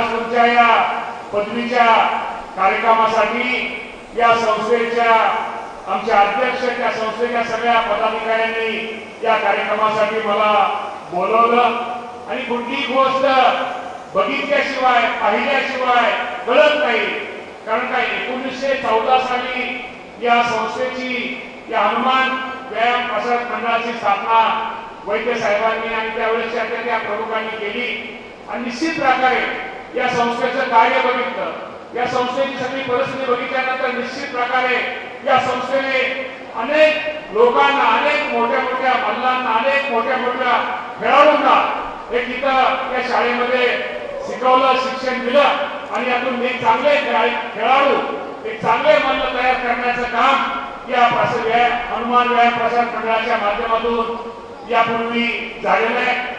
तुमच्या या पदवीच्या कार्यक्रमासाठी या संस्थेच्या आमच्या अध्यक्ष त्या संस्थेच्या सगळ्या पदाधिकाऱ्यांनी या कार्यक्रमासाठी मला बोलवलं. आणि कुठलीही गोष्ट बघितल्याशिवाय पाहिल्याशिवाय कळत नाही. कारण काय एकोणीसशे चौदा साली या संस्थेची या हनुमान व्यायाम प्रसार मंडळाची स्थापना वैद्य साहेबांनी आणि त्यावेळेसच्या त्या प्रमुखांनी केली. आणि निश्चित प्रकारे या संस्थेचं कार्य बघितलं. या संस्थेची सगळी परिस्थिती बघितल्यानंतर निश्चित प्रकारे या संस्थेने अनेक लोकांना अनेक मोठ्या मोठ्या मल्लांना अनेक मोठ्या मोठ्या खेळाडूंना एक इथं या शाळेमध्ये शिकवलं शिक्षण दिलं आणि यातून एक चांगले खेळाडू एक चांगले मल्ल तयार करण्याचं काम या प्रस- हनुमान व्यायाम प्रसार मंडळाच्या माध्यमातून यापूर्वी झालेलं आहे.